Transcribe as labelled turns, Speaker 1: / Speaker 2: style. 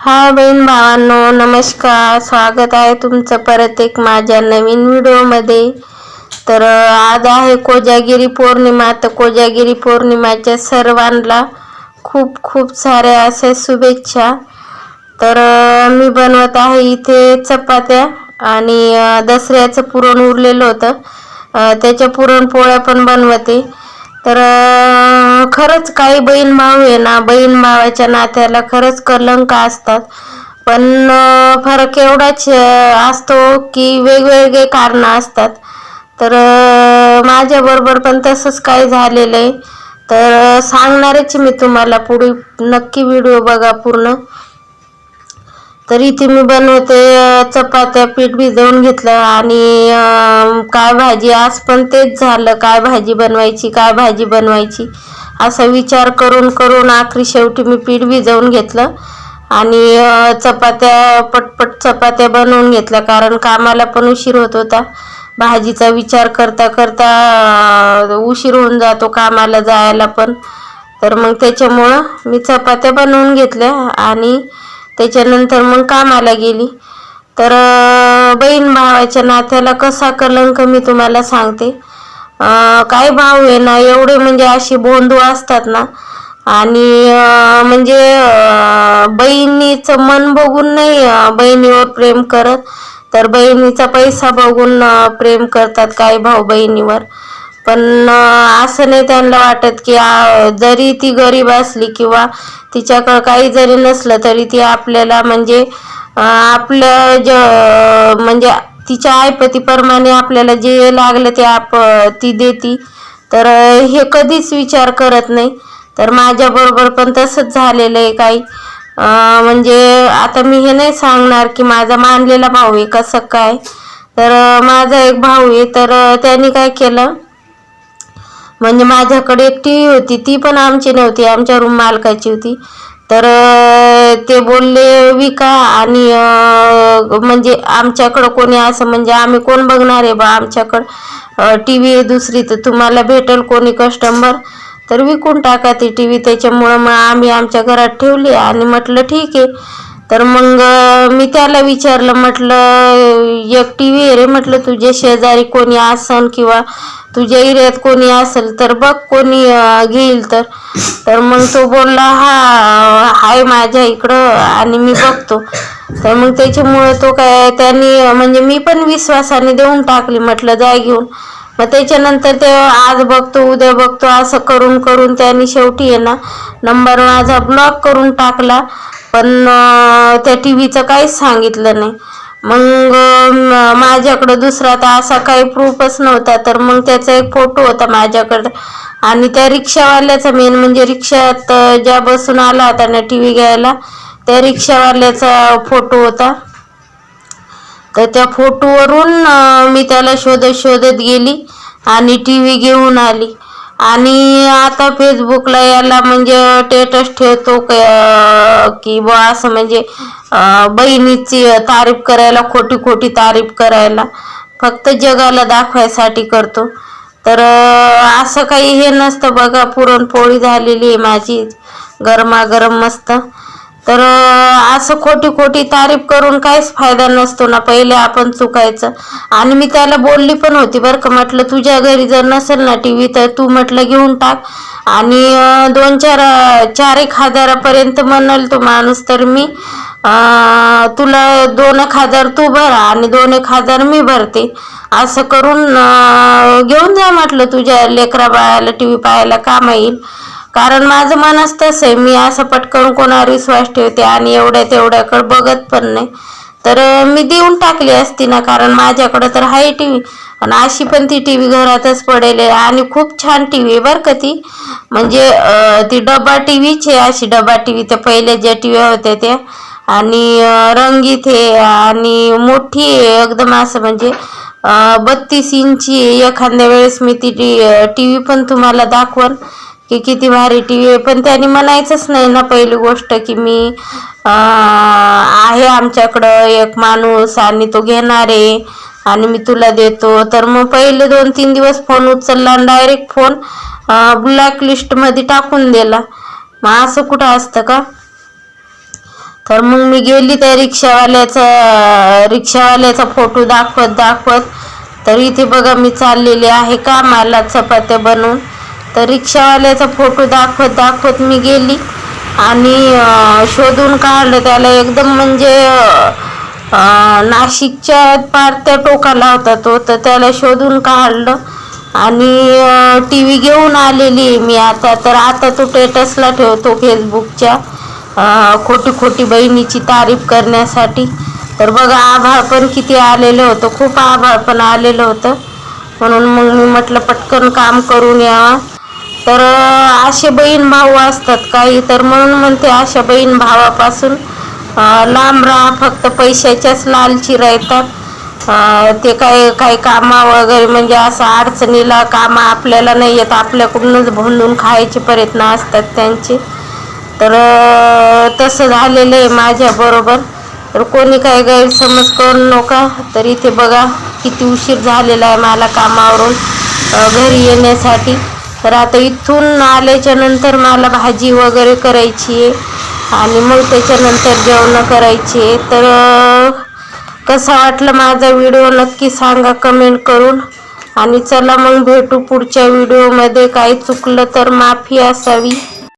Speaker 1: हा बहीण भावांनो नमस्कार. स्वागत आहे तुमचं परत एक माझ्या नवीन व्हिडिओमध्ये. तर आज आहे कोजागिरी पौर्णिमा. तर कोजागिरी पौर्णिमाच्या सर्वांना खूप खूप साऱ्या अशा शुभेच्छा. तर मी बनवत आहे इथे चपात्या आणि दसऱ्याचं पुरण उरलेलं होतं. त्याच्या पुरणपोळ्या पण बनवते. तर खरंच काही बहीण भाऊ आहे ना बहीण भावाच्या नात्याला खरंच कलंक असतात. पण फरक एवढाच असतो की वेगवेगळे कारणं असतात. तर माझ्या बरोबर पण तसंच काही झालेलं आहे. तर सांगणारच मी तुम्हाला पुढे नक्की व्हिडिओ बघा पूर्ण. तर इथे मी बनवते चपात्या पीठ भिजवून घेतलं आणि काय भाजी आज पण तेच झालं काय भाजी बनवायची काय भाजी बनवायची असा विचार करून करून आखरी शेवटी मी पीठ भिजवून घेतलं आणि चपात्या पटपट चपात्या बनवून घेतल्या कारण कामाला पण उशीर होत होता. भाजीचा विचार करता करता उशीर होऊन जातो कामाला जायला पण. तर मग त्याच्यामुळं मी चपात्या बनवून घेतल्या आणि त्याच्यानंतर मग कामाला गेली. तर बहीण भावाच्या नात्याला कसा कलंक मी तुम्हाला सांगते. काय काही भाऊ आहे ना एवढे म्हणजे असे बोंधू असतात ना. आणि म्हणजे बहिणीचं मन बघून नाही बहिणीवर प्रेम करत. तर बहिणीचा पैसा बघून प्रेम करतात काही भाऊ बहिणीवर. पण असं नाही त्यांना वाटत की जरी ती गरीब असली किंवा तिच्याकडं काही जरी नसलं तरी ती आपल्याला म्हणजे आपलं ज म्हणजे तिच्या आयपतीप्रमाणे आपल्याला जे लागलं ते आप ती देती. तर हे कधीच विचार करत नाही. तर माझ्याबरोबर पण तसंच झालेलं आहे काही. म्हणजे आता मी हे नाही सांगणार की माझा मानलेला भाऊ आहे कसं काय. तर माझा एक भाऊ आहे तर त्याने काय केलं? म्हणजे माझ्याकडे एक टी व्ही होती ती पण आमची नव्हती आमच्या रूम मालकाची होती. तर ते बोलले विका आणि म्हणजे आमच्याकडं कोणी असं म्हणजे आम्ही कोण बघणार आहे बा आमच्याकडं? टी व्ही आहे दुसरी तर तुम्हाला भेटेल कोणी कस्टमर तर विकून टाका ती टी व्ही त्याच्यामुळं मग आम्ही आमच्या घरात ठेवली आणि म्हटलं ठीक आहे. तर मग मी त्याला विचारलं म्हटलं एक टी व्ही रे म्हटलं तुझ्या शेजारी कोणी असन किंवा तुझ्या एरियात कोणी असेल तर बघ कोणी घेईल तर. तर मग तो बोलला हा आहे माझ्या इकडं आणि मी बघतो. तर मग त्याच्यामुळे तो काय त्यांनी म्हणजे मी पण विश्वासाने देऊन टाकली म्हटलं जाय घेऊन. मग त्याच्यानंतर ते आज बघतो उद्या बघतो असं करून करून त्यांनी शेवटी आहे ना नंबर माझा ब्लॉक करून टाकला. पण त्या टी व्हीचं काहीच सांगितलं नाही. मग माझ्याकडं दुसरा तर असा काही प्रूफच नव्हता तर मग त्याचा एक फोटो होता माझ्याकडं. आणि त्या रिक्षावाल्याचा मेन म्हणजे रिक्षात ज्या बसून आला होता ना टी व्ही घ्यायला त्या रिक्षावाल्याचा फोटो होता. तर त्या फोटोवरून मी त्याला शोधत शोधत गेली आणि टी व्ही घेऊन आली. आणि आता फेसबुकला याला म्हणजे स्टेटस ठेवतो क- की बा असं म्हणजे बहिणीची तारीफ करायला खोटी खोटी तारीफ करायला. फक्त जगाला दाखवायसाठी करतो. तर असं काही हे नसतं बघा पुरणपोळी झालेली आहे माझी. गरमागरम मस्त. तर असं खोटी खोटी तारीफ करून काहीच फायदा नसतो ना. पहिले आपण चुकायचं. आणि मी त्याला बोलली पण होती बरं का. म्हटलं तुझ्या घरी जर नसेल ना टी व्ही तर तू म्हटलं घेऊन टाक. आणि दोन चार चार एक हजारापर्यंत म्हणाल तो माणूस तर मी तुला दोन एक हजार तू भरा आणि दोन एक हजार मी भरते. असं करून घेऊन जा म्हटलं. तुझ्या लेकरा बाळाला टी व्ही पाहायला काम येईल. कारण माझं मनच तसं आहे. मी असं पटकन कोणावर विश्वास ठेवते आणि एवढ्या तेवढ्याकडे बघत पण नाही. तर मी देऊन टाकली असती ना कारण माझ्याकडं तर आहे टी व्ही पण अशी पण ती टी व्ही घरातच पडेल आहे. आणि खूप छान टी व्ही आहे बरं का ती. म्हणजे ती डबा टी व्हीची आहे अशी. डबा टी व्ही त्या पहिल्या ज्या टी व्ही होत्या त्या आणि रंगीत आहे. आणि मोठी आहे. एकदम असं म्हणजे बत्तीस इंची आहे. एखाद्या वेळेस मी ती टी व्ही पण तुम्हाला दाखवन. की किती भारी टी व्ही आहे. पण त्याने म्हणायचंच नाही ना पहिली गोष्ट की मी आहे आमच्याकडं एक माणूस आणि तो घेणार आहे आणि मी तुला देतो. तर मग पहिले दोन तीन दिवस फोन उचलला आणि डायरेक्ट फोन ब्लॅक लिस्टमध्ये टाकून दिला. मग असं कुठं असतं का? तर मग मी गेली त्या रिक्षावाल्याचा रिक्षावाल्याचा फोटो दाखवत दाखवत. तर इथे बघा मी चाललेली आहे कामाला चपात्या बनवून. तर रिक्षावाल्याचा फोटो दाखवत दाखवत मी गेली आणि शोधून काढलं त्याला एकदम म्हणजे नाशिकच्या पार त्या टोकाला होता तो तर त्याला शोधून काढलं आणि टी व्ही घेऊन आलेली आहे मी आता. तर आता तो टेटसला ठेवतो फेसबुकच्या खोटी खोटी बहिणीची तारीफ करण्यासाठी. तर बघा आभाळ पण किती आलेलं होतं खूप आभाळ पण आलेलं होतं. म्हणून मग मी म्हटलं पटकन काम करून यावं. तर असे बहीण भाऊ असतात काही. तर म्हणून म्हणते अशा बहीण भावापासून लांब राहा. फक्त पैशाच्याच लालची राहतात. ते काय काही कामा वगैरे म्हणजे असं अडचणीला कामं आपल्याला नाही येत. आपल्याकडूनच भोंदून खायचे प्रयत्न असतात त्यांचे. तर तसं झालेलं आहे माझ्याबरोबर तर कोणी काही गैरसमज करू नका. तर इथे बघा किती उशीर झालेला आहे मला कामावरून घरी येण्यासाठी. तर आता इथून आल्याच्यानंतर मला भाजी वगैरे करायची आहे. आणि मग त्याच्यानंतर जेवणं करायची आहे. तर कसा वाटला माझा व्हिडिओ नक्की सांगा कमेंट करून. आणि चला मग भेटू पुढच्या व्हिडिओमध्ये. काही चुकलं तर माफी असावी.